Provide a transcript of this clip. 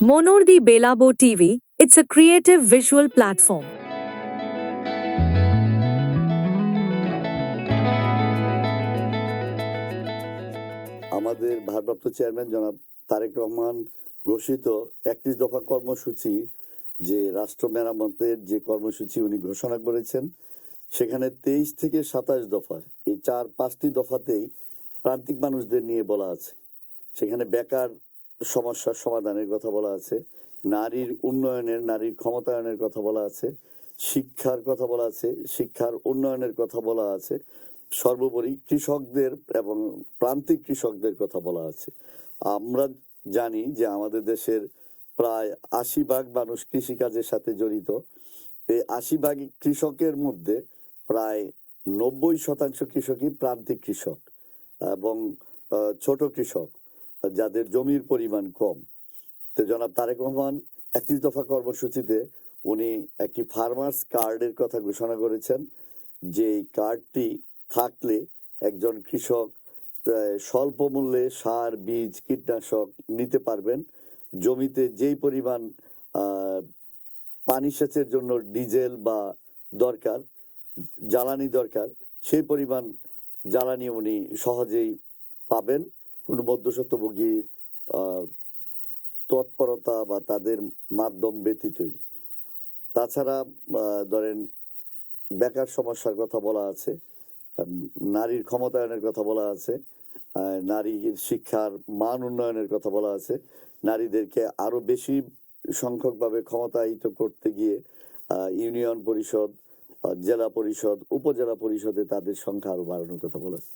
Monordi Belabo TV, it's a creative visual platform. আমাদের ভারপ্রাপ্ত chairman জনাব তারেক রহমান ঘোষিত একত্রিশ দফা কর্মসূচি যে রাষ্ট্র মেরামতের যে কর্মসূচি উনি ঘোষণা করেছেন সেখানে তেইশ থেকে সাতাশ দফা এই চার পাঁচটি দফাতেই প্রান্তিক মানুষদের নিয়ে বলা আছে। সেখানে বেকার সমস্যার সমাধানের কথা বলা আছে। নারীর উন্নয়নের, নারীর ক্ষমতায়নের কথা বলা আছে। শিক্ষার কথা বলা আছে। শিক্ষার উন্নয়নের কথা বলা আছে। সর্বোপরি কৃষকদের এবং প্রান্তিক কৃষকদের কথা বলা আছে। আমরা জানি যে আমাদের দেশের প্রায় আশি ভাগ মানুষ কৃষিকাজের সাথে জড়িত। এই আশি ভাগ কৃষকের মধ্যে প্রায় নব্বই শতাংশ কৃষকই প্রান্তিক কৃষক। এবং ছোট কৃষক যাদের জমির পরিমাণ কম। তো জনাব তারেক রহমান একত্রিশ দফা কর্মসূচিতে উনি একটি ফার্মার্স কার্ডের কথা ঘোষণা করেছেন যে কার্ডটি থাকলে একজন কৃষক স্বল্প মূল্যে সার, বীজ, কীটনাশক নিতে পারবেন। জমিতে যেই পরিমাণ পানি সেচের জন্য ডিজেল বা দরকার, জ্বালানি দরকার, সেই পরিমাণ জ্বালানি উনি সহজেই পাবেন। কোনো মধ্যস্বত্বভোগীর তৎপরতা বা তাদের মাধ্যম ব্যতীতই। তাছাড়া ধরেন বেকার সমস্যার কথা বলা আছে নারীর ক্ষমতায়নের কথা বলা আছে নারীর শিক্ষার মান উন্নয়নের কথা বলা আছে, নারীদেরকে আরও বেশি সংখ্যকভাবে ক্ষমতায়িত করতে গিয়ে ইউনিয়ন পরিষদ জেলা পরিষদ উপজেলা পরিষদে তাদের সংখ্যা আরও বাড়ানোর কথা বলা আছে